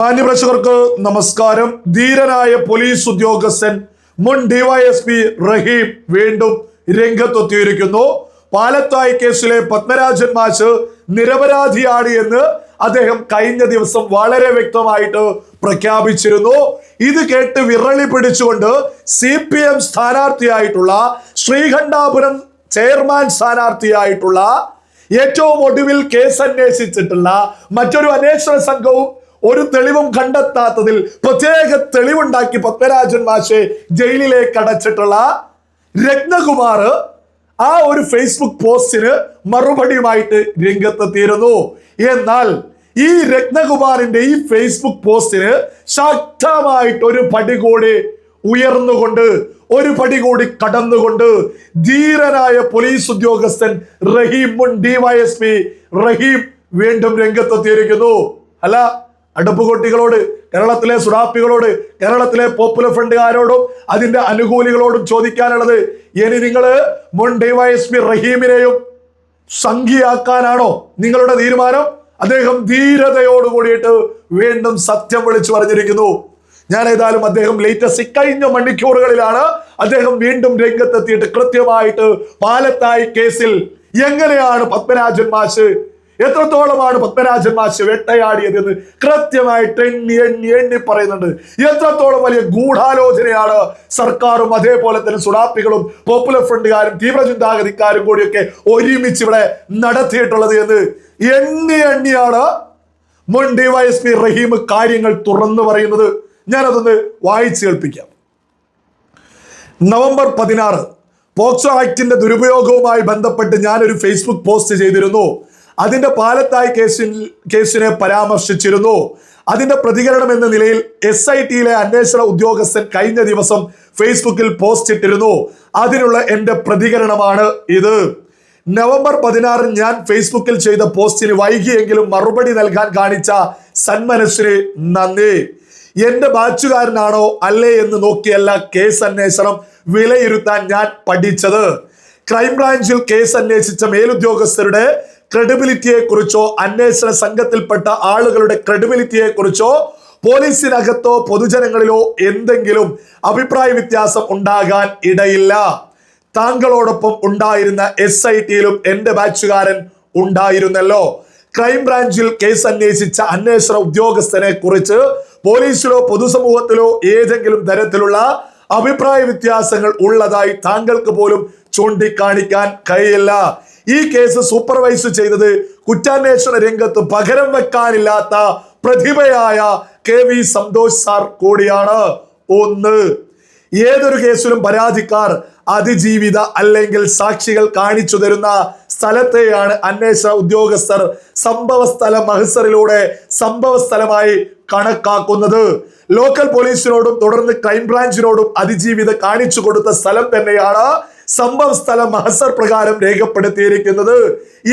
മാന്യപ്രേക്ഷകർക്ക് നമസ്കാരം. ധീരനായ പോലീസ് ഉദ്യോഗസ്ഥൻ മുൻ ഡിവൈഎസ്പി റഹീം വീണ്ടും രംഗത്തെത്തിയിരിക്കുന്നു. പാലത്തായി കേസിലെ പത്മരാജൻ മാഷ് നിരപരാധിയാണ് എന്ന് അദ്ദേഹം കഴിഞ്ഞ ദിവസം വളരെ വ്യക്തമായിട്ട് പ്രഖ്യാപിച്ചിരുന്നു. ഇത് കേട്ട് വിറളി പിടിച്ചുകൊണ്ട് സി പി എം സ്ഥാനാർത്ഥിയായിട്ടുള്ള ശ്രീകണ്ഠാപുരം ചെയർമാൻ സ്ഥാനാർത്ഥിയായിട്ടുള്ള ഏറ്റവും ഒടുവിൽ കേസ് അന്വേഷിച്ചിട്ടുള്ള മറ്റൊരു അന്വേഷണ സംഘവും ഒരു തെളിവും കണ്ടെത്താത്തതിൽ പ്രത്യേക തെളിവുണ്ടാക്കി പത്മരാജൻ മാഷെ ജയിലിലേക്ക് അടച്ചിട്ടുള്ള രത്നകുമാർ ആ ഒരു ഫേസ്ബുക്ക് പോസ്റ്റിന് മറുപടിയുമായിട്ട് രംഗത്തെത്തിയിരുന്നു. എന്നാൽ ഈ രത്നകുമാറിന്റെ ഈ ഫേസ്ബുക്ക് പോസ്റ്റിന് ശക്തമായിട്ട് ഒരു പടി കൂടി ഉയർന്നുകൊണ്ട് ഒരു പടി കൂടി കടന്നുകൊണ്ട് ധീരനായ പോലീസ് ഉദ്യോഗസ്ഥൻ റഹീം മുൻ ഡിവൈഎസ്പി റഹീം വീണ്ടും രംഗത്തെത്തിയിരിക്കുന്നു. അല്ല അടുപ്പുകൊട്ടികളോട് കേരളത്തിലെ സുഡാപ്പികളോട് കേരളത്തിലെ പോപ്പുലർ ഫ്രണ്ടുകാരോടും അതിന്റെ അനുകൂലികളോടും ചോദിക്കാനുള്ളത് ഇനി നിങ്ങൾ മുൻ ഡിവൈഎസ്പി റഹീമിനെയും സംഖ്യയാക്കാനാണോ നിങ്ങളുടെ തീരുമാനം? അദ്ദേഹം ധീരതയോട് കൂടിയിട്ട് വീണ്ടും സത്യം വിളിച്ചു പറഞ്ഞിരിക്കുന്നു. ഞാൻ ഏതായാലും അദ്ദേഹം ലേറ്റസ്റ്റ് ഇക്കഴിഞ്ഞ മണിക്കൂറുകളിലാണ് അദ്ദേഹം വീണ്ടും രംഗത്തെത്തിയിട്ട് കൃത്യമായിട്ട് പാലത്തായി കേസിൽ എങ്ങനെയാണ് പത്മരാജൻ മാഷ് എത്രത്തോളമാണ് പത്മരാജൻ മാഷ് വേട്ടയാടിയതെന്ന് കൃത്യമായിട്ട് എണ്ണി എണ്ണി എണ്ണി പറയുന്നുണ്ട്. എത്രത്തോളം വലിയ ഗൂഢാലോചനയാണ് സർക്കാരും അതേപോലെ തന്നെ സുഡാപ്പികളും പോപ്പുലർ ഫ്രണ്ടുകാരും തീവ്രചിന്താഗതിക്കാരും കൂടിയൊക്കെ ഒരുമിച്ച് ഇവിടെ നടത്തിയിട്ടുള്ളത് എന്ന് എണ്ണി എണ്ണിയാണ് മുൻ ഡിവൈഎസ്പി റഹീം കാര്യങ്ങൾ തുറന്നു പറയുന്നത്. ഞാനതൊന്ന് വായിച്ചു കേൾപ്പിക്കാം. നവംബർ പതിനാറ് പോക്സോ ആക്ടിന്റെ ദുരുപയോഗവുമായി ബന്ധപ്പെട്ട് ഞാനൊരു ഫേസ്ബുക്ക് പോസ്റ്റ് ചെയ്തിരുന്നു. അതിന്റെ പാലത്തായി കേസിൽ കേസിനെ പരാമർശിച്ചിരുന്നു. അതിന്റെ പ്രതികരണം എന്ന നിലയിൽ എസ് ഐ ടിയിലെ അന്വേഷണ ഉദ്യോഗസ്ഥൻ കഴിഞ്ഞ ദിവസം ഫേസ്ബുക്കിൽ പോസ്റ്റ് ഇട്ടിരുന്നു. അതിനുള്ള എന്റെ പ്രതികരണമാണ് ഇത്. നവംബർ പതിനാറിന് ഞാൻ ഫേസ്ബുക്കിൽ ചെയ്ത പോസ്റ്റിന് വൈകിയെങ്കിലും മറുപടി നൽകാൻ കാണിച്ച സന്മനസ്സിന് നന്ദി. എന്റെ ബാച്ചുകാരനാണോ അല്ലേ എന്ന് നോക്കിയല്ല കേസ് അന്വേഷണം വിലയിരുത്താൻ ഞാൻ പഠിച്ചത്. ക്രൈംബ്രാഞ്ചിൽ കേസ് അന്വേഷിച്ച മേലുദ്യോഗസ്ഥരുടെ ക്രെഡിബിലിറ്റിയെ കുറിച്ചോ അന്വേഷണ സംഘത്തിൽപ്പെട്ട ആളുകളുടെ ക്രെഡിബിലിറ്റിയെ കുറിച്ചോ പോലീസിനകത്തോ പൊതുജനങ്ങളിലോ എന്തെങ്കിലും അഭിപ്രായ വ്യത്യാസം ഉണ്ടാകാൻ ഇടയില്ല. താങ്കളോടൊപ്പം ഉണ്ടായിരുന്ന എസ് ഐ ടിയിലും എന്റെ ബാച്ചുകാരൻ ഉണ്ടായിരുന്നല്ലോ. ക്രൈംബ്രാഞ്ചിൽ കേസ് അന്വേഷിച്ച അന്വേഷണ ഉദ്യോഗസ്ഥനെ കുറിച്ച് പോലീസിലോ പൊതുസമൂഹത്തിലോ ഏതെങ്കിലും തരത്തിലുള്ള അഭിപ്രായ വ്യത്യാസങ്ങൾ ഉള്ളതായി താങ്കൾക്ക് പോലും ചൂണ്ടിക്കാണിക്കാൻ കഴിയില്ല. ഈ കേസ് സൂപ്പർവൈസ് ചെയ്തത് കുറ്റാന്വേഷണ രംഗത്ത് പകരം വെക്കാനില്ലാത്ത പ്രതിഭയായ കെ വി സന്തോഷ് സാർ കൂടിയാണ്. ഒന്ന് ഏതൊരു കേസിലും പരാതിക്കാർ അതിജീവിത അല്ലെങ്കിൽ സാക്ഷികൾ കാണിച്ചു തരുന്ന സ്ഥലത്തെയാണ് അന്വേഷണ ഉദ്യോഗസ്ഥർ സംഭവ സ്ഥല മഹസറിലൂടെ സംഭവ സ്ഥലമായി കണക്കാക്കുന്നത്. ലോക്കൽ പോലീസിനോടും തുടർന്ന് ക്രൈംബ്രാഞ്ചിനോടും അതിജീവിത കാണിച്ചു കൊടുത്ത സ്ഥലം തന്നെയാണ് സംഭവ സ്ഥലം മഹസർ പ്രകാരം രേഖപ്പെടുത്തിയിരിക്കുന്നത്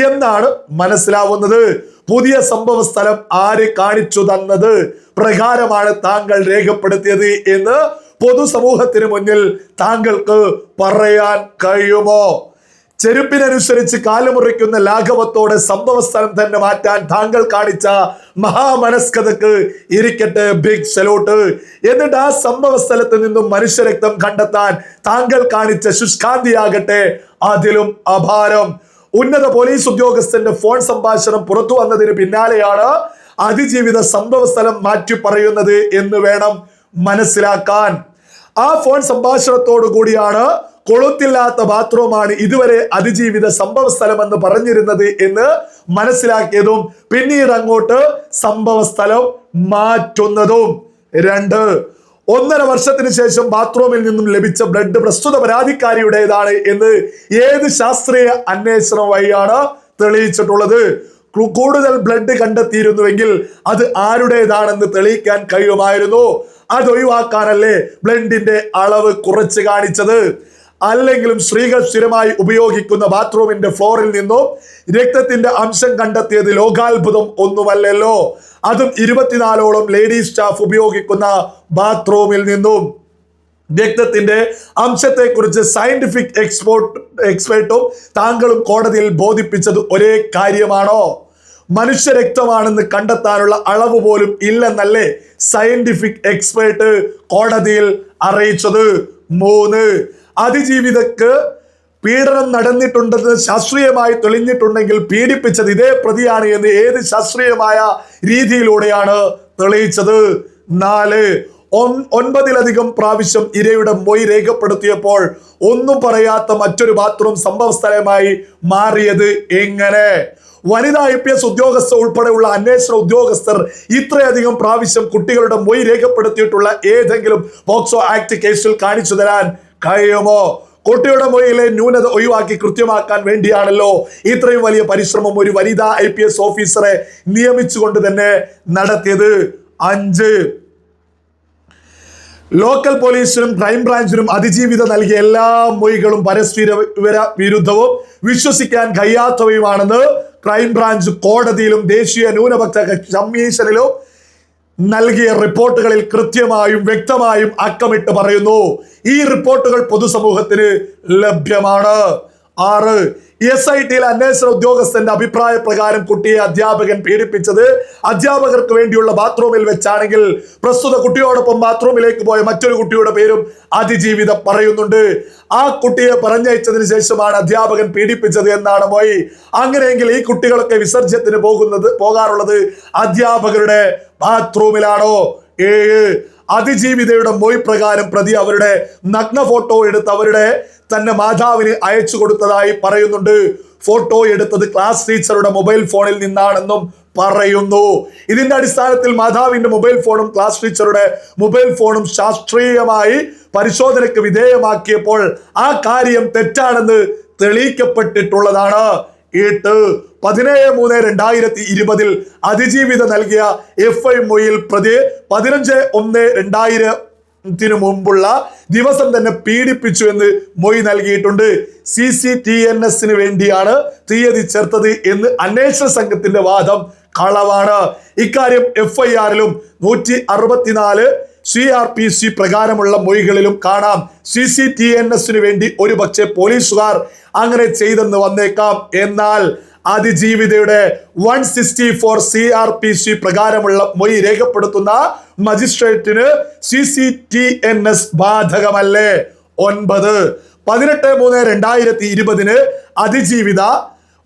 എന്നാണ് മനസ്സിലാവുന്നത്. പുതിയ സംഭവ സ്ഥലം ആര് കാണിച്ചു തന്നത്? പ്രകാരമാണ് താങ്കൾ രേഖപ്പെടുത്തിയത് എന്ന് പൊതുസമൂഹത്തിന് മുന്നിൽ താങ്കൾക്ക് പറയാൻ കഴിയുമോ? ചെരുപ്പിനനുസരിച്ച് കാലുമുറിക്കുന്ന ലാഘവത്തോടെ സംഭവ സ്ഥലം തന്നെ മാറ്റാൻ താങ്കൾ കാണിച്ച മഹാമനസ്കതക്ക് ഇരിക്കട്ടെ ബിഗ് സലോട്ട് എന്നിട്ട് ആ സംഭവ സ്ഥലത്ത് നിന്നും മനുഷ്യരക്തം കണ്ടെത്താൻ താങ്കൾ കാണിച്ച ശുഷ്കാന്തിയാകട്ടെ അതിലും അപാരം. ഉന്നത പോലീസ് ഉദ്യോഗസ്ഥന്റെ ഫോൺ സംഭാഷണം പുറത്തു വന്നതിന് പിന്നാലെയാണ് അതിജീവിത സംഭവ സ്ഥലം മാറ്റി പറയുന്നത് എന്ന് വേണം മനസ്സിലാക്കാൻ. ആ ഫോൺ സംഭാഷണത്തോടു കൂടിയാണ് കൊളുത്തില്ലാത്ത ബാത്റൂമാണ് ഇതുവരെ അതിജീവിത സംഭവ സ്ഥലം എന്ന് പറഞ്ഞിരുന്നത് എന്ന് മനസ്സിലാക്കിയതും പിന്നീട് അങ്ങോട്ട് സംഭവ സ്ഥലം മാറ്റുന്നതും. രണ്ട് ഒന്നര വർഷത്തിന് ശേഷം ബാത്റൂമിൽ നിന്നും ലഭിച്ച ബ്ലഡ് പ്രസ്തുത പരാതിക്കാരിയുടേതാണ് എന്ന് ഏത് ശാസ്ത്രീയ അന്വേഷണം വഴിയാണ് തെളിയിച്ചിട്ടുള്ളത്? കൂടുതൽ ബ്ലഡ് കണ്ടെത്തിയിരുന്നുവെങ്കിൽ അത് ആരുടേതാണെന്ന് തെളിയിക്കാൻ കഴിയുമായിരുന്നു. അത് ഒഴിവാക്കാനല്ലേ ബ്ലഡിന്റെ അളവ് കുറച്ച് കാണിച്ചത്. അല്ലെങ്കിലും സ്ത്രീകൾ സ്ഥിരമായി ഉപയോഗിക്കുന്ന ബാത്റൂമിന്റെ ഫ്ലോറിൽ നിന്നും രക്തത്തിന്റെ അംശം കണ്ടെത്തിയത് ലോകാത്ഭുതം ഒന്നുമല്ലല്ലോ. അതും ഇരുപത്തിനാലോളം ലേഡീസ് സ്റ്റാഫ് ഉപയോഗിക്കുന്ന ബാത്റൂമിൽ നിന്നും. രക്തത്തിന്റെ അംശത്തെക്കുറിച്ച് സയന്റിഫിക് എക്സ്പോർട്ട് എക്സ്പേർട്ടും താങ്കളും കോടതിയിൽ ബോധിപ്പിച്ചത് ഒരേ കാര്യമാണോ? മനുഷ്യരക്തമാണെന്ന് കണ്ടെത്താനുള്ള അളവ് പോലും ഇല്ലെന്നല്ലേ സയന്റിഫിക് എക്സ്പേർട്ട് കോടതിയിൽ അറിയിച്ചത്? മൂന്ന്. അതിജീവിതക്ക് പീഡനം നടന്നിട്ടുണ്ടെന്ന് ശാസ്ത്രീയമായി തെളിഞ്ഞിട്ടുണ്ടെങ്കിൽ പീഡിപ്പിച്ചത് ഇതേ പ്രതിയാണ് എന്ന് ഏത് ശാസ്ത്രീയമായ രീതിയിലൂടെയാണ് തെളിയിച്ചത്? നാല് ഒൻ- ഒൻപതിലധികം പ്രാവശ്യം ഇരയുടെ മൊയ് രേഖപ്പെടുത്തിയപ്പോൾ ഒന്നും പറയാത്ത മറ്റൊരു ബാത്റൂം സംഭവ സ്ഥലമായി മാറിയത് എങ്ങനെ? വനിതാ ഐ പി എസ് ഉദ്യോഗസ്ഥ ഉൾപ്പെടെയുള്ള അന്വേഷണ ഉദ്യോഗസ്ഥർ ഇത്രയധികം പ്രാവശ്യം കുട്ടികളുടെ മൊയ് രേഖപ്പെടുത്തിയിട്ടുള്ള ഏതെങ്കിലും പോക്സോ ആക്ട് കേസിൽ കാണിച്ചു തരാൻ കഴിയുമോ? കുട്ടിയുടെ മൊഴിയിലെ ന്യൂനത ഒഴിവാക്കി കൃത്യമാക്കാൻ വേണ്ടിയാണല്ലോ ഇത്രയും വലിയ പരിശ്രമം ഒരു വനിതാ ഐ പി എസ് ഓഫീസറെ നിയമിച്ചുകൊണ്ട് തന്നെ നടത്തിയത്. അഞ്ച്. ലോക്കൽ പോലീസിനും ക്രൈംബ്രാഞ്ചിനും അതിജീവിത നൽകിയ എല്ലാ മൊഴികളും പരസ്പര വിരുദ്ധവും വിശ്വസിക്കാൻ കഴിയാത്തവയുമാണെന്ന് ക്രൈംബ്രാഞ്ച് കോടതിയിലും ദേശീയ ന്യൂനപക്ഷ കമ്മീഷനിലും നൽകിയ റിപ്പോർട്ടുകളിൽ കൃത്യമായും വ്യക്തമായും അക്കമിട്ട് പറയുന്നു. ഈ റിപ്പോർട്ടുകൾ പൊതുസമൂഹത്തിന് ലഭ്യമാണ്. ആറ്. എസ് ഐ ടിയിലെ അന്വേഷണ ഉദ്യോഗസ്ഥന്റെ അഭിപ്രായ പ്രകാരം കുട്ടിയെ അധ്യാപകൻ പീഡിപ്പിച്ചത് അധ്യാപകർക്ക് വേണ്ടിയുള്ള ബാത്റൂമിൽ വെച്ചാണെങ്കിൽ പ്രസ്തുത കുട്ടിയോടൊപ്പം ബാത്റൂമിലേക്ക് പോയ മറ്റൊരു കുട്ടിയുടെ പേരും അതിജീവിത പറയുന്നുണ്ട്. ആ കുട്ടിയെ പറഞ്ഞയച്ചതിന് ശേഷമാണ് അധ്യാപകൻ പീഡിപ്പിച്ചത് എന്നാണ് പോയി അങ്ങനെയെങ്കിൽ ഈ കുട്ടികളൊക്കെ വിസർജ്യത്തിന് പോകുന്നത് പോകാറുള്ളത് അധ്യാപകരുടെ ബാത്റൂമിലാണോ? ഏഴ്. അതിജീവിതയുടെ മൊഴി പ്രകാരം പ്രതി അവരുടെ നഗ്ന ഫോട്ടോ എടുത്ത് അവരുടെ തന്നെ മാതാവിന് അയച്ചു കൊടുത്തതായി പറയുന്നുണ്ട്. ഫോട്ടോ എടുത്തത് ക്ലാസ് ടീച്ചറുടെ മൊബൈൽ ഫോണിൽ നിന്നാണെന്നും പറയുന്നു. ഇതിന്റെ അടിസ്ഥാനത്തിൽ മാതാവിന്റെ മൊബൈൽ ഫോണും ക്ലാസ് ടീച്ചറുടെ മൊബൈൽ ഫോണും ശാസ്ത്രീയമായി പരിശോധനയ്ക്ക് വിധേയമാക്കിയപ്പോൾ ആ കാര്യം തെറ്റാണെന്ന് തെളിയിക്കപ്പെട്ടിട്ടുള്ളതാണ്. എട്ട് പതിനേഴ് മൂന്ന് രണ്ടായിരത്തി ഇരുപതിൽ അതിജീവിത നൽകിയ എഫ് ഐ മൊയിൽ പ്രതി പതിനഞ്ച് ഒന്ന് രണ്ടായിരത്തിന് മുമ്പുള്ള ദിവസം തന്നെ പീഡിപ്പിച്ചു എന്ന് മൊഴി നൽകിയിട്ടുണ്ട്. സി സി ടി എൻ എസിന് വേണ്ടിയാണ് തീയതി ചേർത്തത് എന്ന് അന്വേഷണ സംഘത്തിന്റെ വാദം കളവാണ് ഇക്കാര്യം എഫ് ഐ ആറിലും നൂറ്റി അറുപത്തിനാല് സി ആർ പി സി പ്രകാരമുള്ള മൊഴികളിലും കാണാം. സി സി ടി എൻ എസിന് വേണ്ടി ഒരുപക്ഷെ പോലീസുകാർ അങ്ങനെ ചെയ്തെന്ന് വന്നേക്കാം. എന്നാൽ അതിജീവിതയുടെ one sixty four C R P C പ്രകാരമുള്ള മൊഴി രേഖപ്പെടുത്തുന്ന മജിസ്ട്രേറ്റിന് C C T N S ബാധകമല്ലേ? ഒൻപത്. പതിനെട്ട് മൂന്ന് രണ്ടായിരത്തി ഇരുപതിന് അതിജീവിത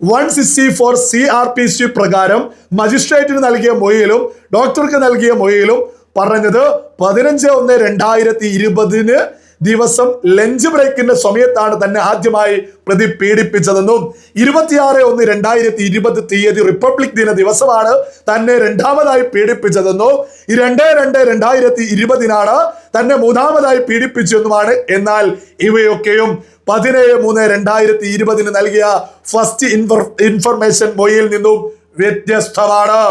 one sixty four C R P C പ്രകാരം മജിസ്ട്രേറ്റിന് നൽകിയ മൊഴിയിലും ഡോക്ടർക്ക് നൽകിയ മൊഴിയിലും പറഞ്ഞത് പതിനഞ്ച് ഒന്ന് രണ്ടായിരത്തി ഇരുപതിന് ദിവസം ലഞ്ച് ബ്രേക്കിന്റെ സമയത്താണ് തന്നെ ആദ്യമായി പ്രതി പീഡിപ്പിച്ചതെന്നും ഇരുപത്തിയാറ് ഒന്ന് രണ്ടായിരത്തി ഇരുപത് തീയതി റിപ്പബ്ലിക് ദിന ദിവസമാണ് തന്നെ രണ്ടാമതായി പീഡിപ്പിച്ചതെന്നും രണ്ട് രണ്ട് രണ്ടായിരത്തി ഇരുപതിനാണ് തന്നെ മൂന്നാമതായി പീഡിപ്പിച്ചെന്നുമാണ് എന്നാൽ ഇവയൊക്കെയും പതിനേഴ് മൂന്ന് രണ്ടായിരത്തി ഇരുപതിന് നൽകിയ ഫസ്റ്റ് ഇൻഫർ ഇൻഫർമേഷൻ മൊയിൽ നിന്നും വ്യത്യസ്തമാണ്.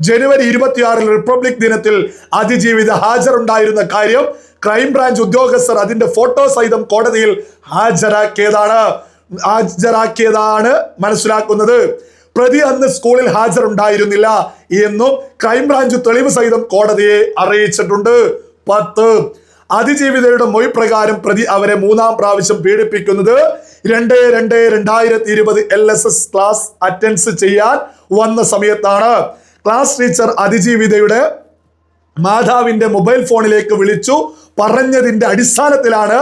ജനുവരി ഇരുപത്തിയാറിൽ റിപ്പബ്ലിക് ദിനത്തിൽ അതിജീവിത ഹാജരുണ്ടായിരുന്ന കാര്യം ക്രൈംബ്രാഞ്ച് ഉദ്യോഗസ്ഥർ അതിന്റെ ഫോട്ടോ സഹിതം കോടതിയിൽ ഹാജരാക്കിയതാണ്. ഹാജരാക്കിയതാണ് മനസ്സിലാക്കുന്നത്. പ്രതി അന്ന് സ്കൂളിൽ ഹാജരുണ്ടായിരുന്നില്ല എന്നും ക്രൈംബ്രാഞ്ച് തെളിവ് സഹിതം കോടതിയെ അറിയിച്ചിട്ടുണ്ട്. പത്ത്. അതിജീവിതയുടെ മൊഴി പ്രകാരം പ്രതി അവരെ മൂന്നാം പ്രാവശ്യം പീഡിപ്പിക്കുന്നത് രണ്ട് രണ്ട് രണ്ടായിരത്തി ഇരുപത് L S S class attend ചെയ്യാൻ വന്ന സമയത്താണ്. ക്ലാസ് ടീച്ചർ അതിജീവിതയുടെ മാതാവിന്റെ മൊബൈൽ ഫോണിലേക്ക് വിളിച്ചു പറഞ്ഞതിന്റെ അടിസ്ഥാനത്തിലാണ്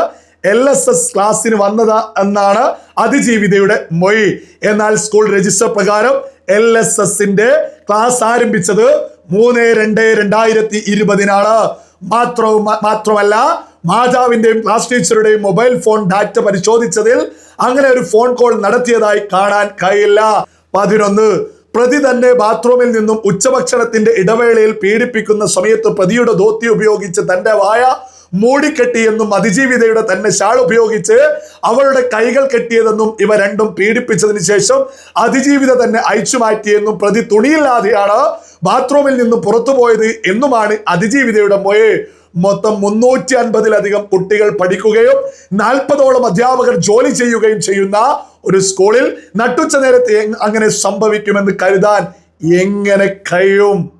എൽ എസ് എസ് ക്ലാസ്സിന് വന്നത് എന്നാണ് അതിജീവിതയുടെ മൊഴി. എന്നാൽ സ്കൂൾ രജിസ്റ്റർ പ്രകാരം എൽ എസ് എസിന്റെ ക്ലാസ് ആരംഭിച്ചത് മൂന്ന് രണ്ട് രണ്ടായിരത്തി ഇരുപതിനാണ്. മാത്രവും മാത്രമല്ല മാതാവിന്റെയും ക്ലാസ് ടീച്ചറുടെയും മൊബൈൽ ഫോൺ ഡാറ്റ പരിശോധിച്ചതിൽ അങ്ങനെ ഒരു ഫോൺ കോൾ നടത്തിയതായി കാണാൻ കഴിയില്ല. പതിനൊന്ന് പ്രതി തന്നെ ബാത്റൂമിൽ നിന്നും ഉച്ചഭക്ഷണത്തിന്റെ ഇടവേളയിൽ പീഡിപ്പിക്കുന്ന സമയത്ത് പ്രതിയുടെ ധോത്തി ഉപയോഗിച്ച് തന്റെ വായ മൂടിക്കെട്ടിയെന്നും അതിജീവിതയുടെ തന്നെ ഷാൾ ഉപയോഗിച്ച് അവളുടെ കൈകൾ കെട്ടിയതെന്നും ഇവ രണ്ടും പീഡിപ്പിച്ചതിന് ശേഷം അതിജീവിത തന്നെ അയച്ചു മാറ്റിയെന്നും പ്രതി തുണിയില്ലാതെയാണ് ബാത്റൂമിൽ നിന്നും പുറത്തു പോയത് എന്നുമാണ് അതിജീവിതയുടെ മൊഴി. മൊത്തം മുന്നൂറ്റി അൻപതിലധികം കുട്ടികൾ പഠിക്കുകയും നാൽപ്പതോളം അധ്യാപകർ ജോലി ചെയ്യുകയും ചെയ്യുന്ന ഒരു സ്കൂളിൽ നട്ടുച്ച നേരത്തെ അങ്ങനെ സംഭവിക്കുമെന്ന് കരുതാൻ എങ്ങനെ കഴിയും?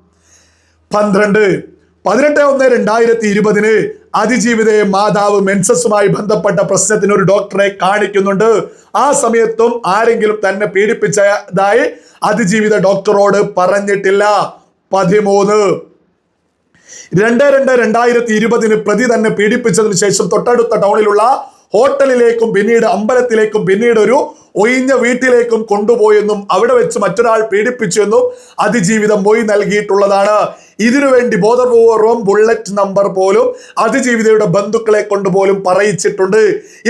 പന്ത്രണ്ട്. പതിനെട്ട് ഒന്ന് രണ്ടായിരത്തി ഇരുപതിന് അതിജീവിതയെ മാതാവ് മെൻസസുമായി ബന്ധപ്പെട്ട പ്രശ്നത്തിന് ഒരു ഡോക്ടറെ കാണിക്കുന്നുണ്ട്. ആ സമയത്തും ആരെങ്കിലും തന്നെ പീഡിപ്പിച്ചതായി അതിജീവിത ഡോക്ടറോട് പറഞ്ഞിട്ടില്ല. പതിമൂന്ന്. രണ്ട് രണ്ട് രണ്ടായിരത്തി ഇരുപതിന് പ്രതി തന്നെ പീഡിപ്പിച്ചതിന് ശേഷം തൊട്ടടുത്ത ടൗണിലുള്ള ഹോട്ടലിലേക്കും പിന്നീട് അമ്പലത്തിലേക്കും പിന്നീട് ഒരു ഒഴിഞ്ഞ വീട്ടിലേക്കും കൊണ്ടുപോയെന്നും അവിടെ വെച്ച് മറ്റൊരാൾ പീഡിപ്പിച്ചു എന്നും അതിജീവിതം മൊഴി നൽകിയിട്ടുള്ളതാണ്. ഇതിനുവേണ്ടി ബോധപൂർവം ബുള്ളറ്റ് നമ്പർ പോലും അതിജീവിതയുടെ ബന്ധുക്കളെ കൊണ്ടുപോലും പറയിച്ചിട്ടുണ്ട്.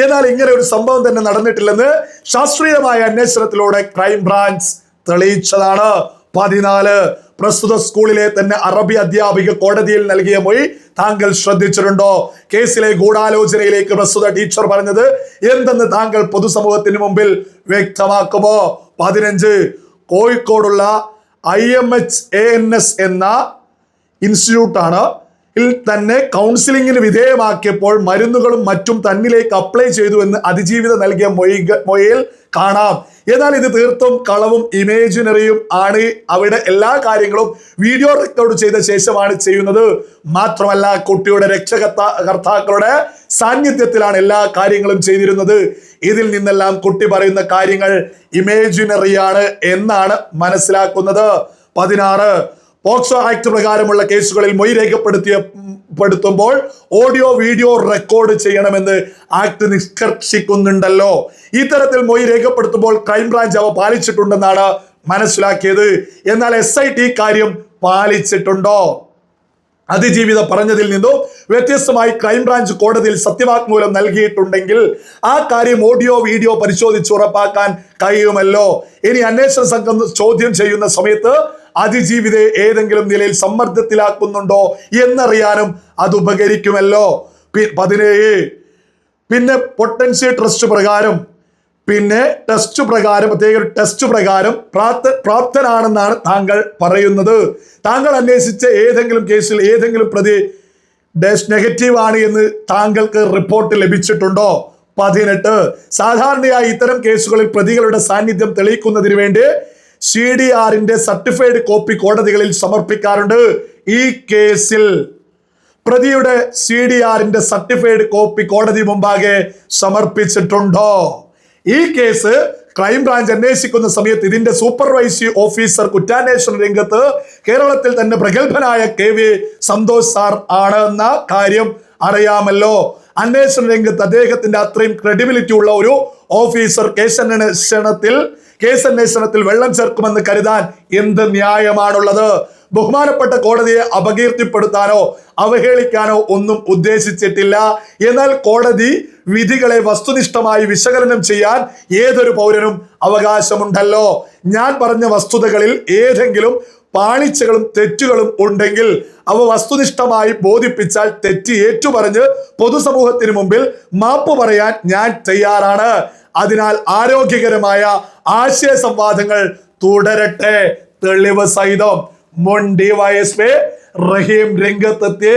എന്നാൽ ഇങ്ങനെ ഒരു സംഭവം തന്നെ നടന്നിട്ടില്ലെന്ന് ശാസ്ത്രീയമായ അന്വേഷണത്തിലൂടെ ക്രൈംബ്രാഞ്ച് തെളിയിച്ചതാണ്. പതിനാല് പ്രസ്തുത സ്കൂളിലെ തന്നെ അറബി അധ്യാപിക കോടതിയിൽ നൽകിയ മൊഴി താങ്കൾ ശ്രദ്ധിച്ചിട്ടുണ്ടോ? കേസിലെ ഗൂഢാലോചനയിലേക്ക് പ്രസ്തുത ടീച്ചർ പറഞ്ഞത് എന്തെന്ന് താങ്കൾ പൊതുസമൂഹത്തിന് മുമ്പിൽ വ്യക്തമാക്കുമോ? പതിനഞ്ച് കോഴിക്കോടുള്ള I M H A N S എന്ന ഇൻസ്റ്റിറ്റ്യൂട്ടാണ്. തന്നെ കൗൺസിലിംഗിന് വിധേയമാക്കിയപ്പോൾ മരുന്നുകളും മറ്റും തന്നിലേക്ക് അപ്ലൈ ചെയ്തു എന്ന് അതിജീവിത നൽകിയ മൊഴി മൊഴിയിൽ കാണാം. എന്നാൽ ഇത് തീർത്തും കളവും ഇമേജിനറിയും ആണ്. അവിടെ എല്ലാ കാര്യങ്ങളും വീഡിയോ റെക്കോർഡ് ചെയ്ത ശേഷമാണ് ചെയ്യുന്നത്. മാത്രമല്ല കുട്ടിയുടെ രക്ഷകർത്താക്കളുടെ കർത്താക്കളുടെ സാന്നിധ്യത്തിലാണ് എല്ലാ കാര്യങ്ങളും ചെയ്തിരുന്നത്. ഇതിൽ നിന്നെല്ലാം കുട്ടി പറയുന്ന കാര്യങ്ങൾ ഇമേജിനറിയാണ് എന്നാണ് മനസ്സിലാക്കുന്നത്. പതിനാറ് പോക്സോ ആക്ട് പ്രകാരമുള്ള കേസുകളിൽ മൊഴി രേഖപ്പെടുത്തിയ പെടുത്തുമ്പോൾ ഓഡിയോ വീഡിയോ റെക്കോർഡ് ചെയ്യണമെന്ന് ആക്ട് നിഷ്കർഷിക്കുന്നുണ്ടല്ലോ. ഇത്തരത്തിൽ മൊഴി രേഖപ്പെടുത്തുമ്പോൾ ക്രൈംബ്രാഞ്ച് അവ പാലിച്ചിട്ടുണ്ടെന്നാണ് മനസ്സിലാക്കിയത്. എന്നാൽ എസ് ഐ ടി കാര്യം പാലിച്ചിട്ടുണ്ടോ? അതിജീവിത പറഞ്ഞതിൽ നിന്നും വ്യത്യസ്തമായി ക്രൈംബ്രാഞ്ച് കോടതിയിൽ സത്യവാങ്മൂലം നൽകിയിട്ടുണ്ടെങ്കിൽ ആ കാര്യം ഓഡിയോ വീഡിയോ പരിശോധിച്ച് ഉറപ്പാക്കാൻ കഴിയുമല്ലോ. ഇനി അന്വേഷണ സംഘം ചോദ്യം ചെയ്യുന്ന സമയത്ത് അതിജീവിതയെ ഏതെങ്കിലും നിലയിൽ സമ്മർദ്ദത്തിലാക്കുന്നുണ്ടോ എന്നറിയാനും അത് ഉപകരിക്കുമല്ലോ. പതിനേഴ്. പിന്നെ പൊട്ടൻഷ്യൽ ട്രസ്റ്റ് പ്രകാരം പിന്നെ ടെസ്റ്റ് പ്രകാരം പ്രത്യേക ഒരു ടെസ്റ്റ് പ്രകാരം പ്രാപ്ത പ്രാപ്തനാണെന്നാണ് താങ്കൾ പറയുന്നത്. താങ്കൾ അന്വേഷിച്ച ഏതെങ്കിലും കേസിൽ ഏതെങ്കിലും പ്രതി ഡാഷ് നെഗറ്റീവ് ആണ് എന്ന് താങ്കൾക്ക് റിപ്പോർട്ട് ലഭിച്ചിട്ടുണ്ടോ? പതിനെട്ട്. സാധാരണയായി ഇത്തരം കേസുകളിൽ പ്രതികളുടെ സാന്നിധ്യം തെളിയിക്കുന്നതിന് വേണ്ടി സി ഡി ആറിന്റെ സർട്ടിഫൈഡ് കോപ്പി കോടതികളിൽ സമർപ്പിക്കാറുണ്ട്. ഈ കേസിൽ പ്രതിയുടെ സി ഡി ആറിന്റെ സർട്ടിഫൈഡ് കോപ്പി കോടതി മുമ്പാകെ സമർപ്പിച്ചിട്ടുണ്ടോ? ഈ കേസ് ക്രൈംബ്രാഞ്ച് അന്വേഷിക്കുന്ന സമയത്ത് ഇതിന്റെ സൂപ്പർവൈസറി ഓഫീസർ കുറ്റാന്വേഷണ രംഗത്ത് കേരളത്തിൽ തന്നെ പ്രഗത്ഭനായ കെ വി സന്തോഷ് സാർ ആണ് എന്ന കാര്യം അറിയാമല്ലോ. അന്വേഷണ രംഗത്ത് അദ്ദേഹത്തിന്റെ അത്രയും ക്രെഡിബിലിറ്റി ഉള്ള ഒരു ഓഫീസർ കേസന്വേഷണത്തിൽ കേസന്വേഷണത്തിൽ വെള്ളം ചേർക്കുമെന്ന് കരുതാൻ എന്ത് ന്യായമാണുള്ളത്? ബഹുമാനപ്പെട്ട കോടതിയെ അപകീർത്തിപ്പെടുത്താനോ അവഹേളിക്കാനോ ഒന്നും ഉദ്ദേശിച്ചിട്ടില്ല. എന്നാൽ കോടതി വിധികളെ വസ്തുനിഷ്ഠമായി വിശകലനം ചെയ്യാൻ ഏതൊരു പൗരനും അവകാശമുണ്ടല്ലോ. ഞാൻ പറഞ്ഞ വസ്തുതകളിൽ ഏതെങ്കിലും പാളിച്ചകളും തെറ്റുകളും ഉണ്ടെങ്കിൽ അവ വസ്തുനിഷ്ഠമായി ബോധിപ്പിച്ചാൽ തെറ്റ് ഏറ്റുപറഞ്ഞ് പൊതുസമൂഹത്തിന് മുമ്പിൽ മാപ്പ് പറയാൻ ഞാൻ തയ്യാറാണ്. അതിനാൽ ആരോഗ്യകരമായ ആശയ സംവാദങ്ങൾ തുടരട്ടെ. തെളിവ് സഹിതം മുൻ ഡിവൈഎസ്പി റഹീം രംഗത്തെത്തി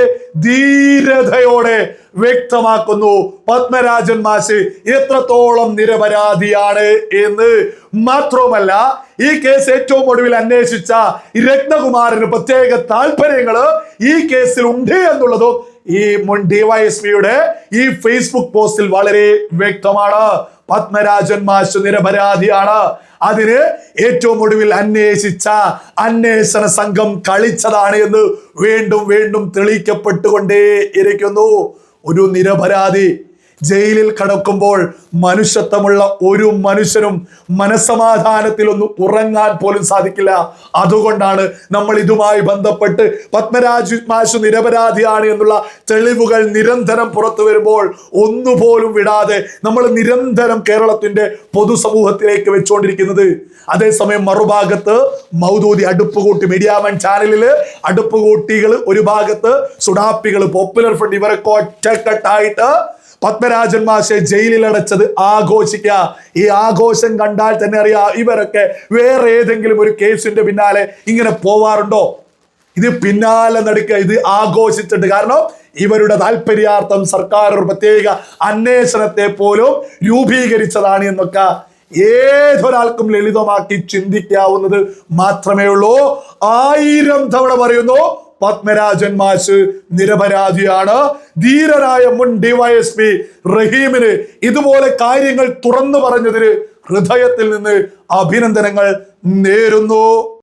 ധീരതയോടെ വ്യക്തമാക്കുന്നു. പത്മരാജൻ മാഷ് എത്രത്തോളം നിരപരാധിയാണ് എന്ന്. മാത്രവുമല്ല ഈ കേസ് ഏറ്റവും ഒടുവിൽ അന്വേഷിച്ച രത്നകുമാറിന് പ്രത്യേക താല്പര്യങ്ങൾ ഈ കേസിൽ ഉണ്ട് എന്നുള്ളതും ഈ മുൻ ഡിവൈഎസ്പിയുടെ ഈ ഫേസ്ബുക്ക് പോസ്റ്റിൽ വളരെ വ്യക്തമാണ്. പത്മരാജൻ മാഷ് നിരപരാധിയാണ്. അതിന് ഏറ്റവും ഒടുവിൽ അന്വേഷിച്ച അന്വേഷണ സംഘം കളിച്ചതാണ് എന്ന് വീണ്ടും വീണ്ടും തെളിയിക്കപ്പെട്ടുകൊണ്ടേ ഇരിക്കുന്നു ഒരു നിരപരാധി ജയിലിൽ കടക്കുമ്പോൾ മനുഷ്യത്വമുള്ള ഒരു മനുഷ്യനും മനസമാധാനത്തിലൊന്നും ഉറങ്ങാൻ പോലും സാധിക്കില്ല. അതുകൊണ്ടാണ് നമ്മൾ ഇതുമായി ബന്ധപ്പെട്ട് പത്മരാജ് മാഷു നിരപരാധിയാണ് എന്നുള്ള തെളിവുകൾ നിരന്തരം പുറത്തു വരുമ്പോൾ ഒന്നുപോലും വിടാതെ നമ്മൾ നിരന്തരം കേരളത്തിന്റെ പൊതുസമൂഹത്തിലേക്ക് വെച്ചുകൊണ്ടിരിക്കുന്നത്. അതേസമയം മറുഭാഗത്ത് മൗദൂദി അടുപ്പുകൂട്ടി മീഡിയാമൻ ചാനലിൽ അടുപ്പുകൂട്ടികൾ ഒരു ഭാഗത്ത് സുഡാപ്പികൾ പോപ്പുലർ ഫ്രണ്ട് ഇവരൊക്കെ ഒറ്റക്കെട്ടായിട്ട് പത്മരാജൻ മാഷെ ജയിലിൽ അടച്ചത് ആഘോഷിക്കുക. ഈ ആഘോഷം കണ്ടാൽ തന്നെ അറിയാം ഇവരൊക്കെ വേറെ ഏതെങ്കിലും ഒരു കേസിന്റെ പിന്നാലെ ഇങ്ങനെ പോവാറുണ്ടോ? ഇത് പിന്നാലെ നടക്കുക ഇത് ആഘോഷിച്ചിട്ട് കാരണം ഇവരുടെ താല്പര്യാർത്ഥം സർക്കാർ ഒരു പ്രത്യേക അന്വേഷണത്തെ പോലും രൂപീകരിച്ചതാണ് എന്നൊക്കെ ഏതൊരാൾക്കും ലളിതമാക്കി ചിന്തിക്കാവുന്നത് മാത്രമേ ഉള്ളൂ. ആയിരം തവണ പറയുന്നു പത്മരാജൻ മാഷ് നിരപരാധിയാണ്. ധീരനായ മുൻ ഡിവൈഎസ്പി റഹീമിന് ഇതുപോലെ കാര്യങ്ങൾ തുറന്നു പറഞ്ഞതിന് ഹൃദയത്തിൽ നിന്ന് അഭിനന്ദനങ്ങൾ നേരുന്നു.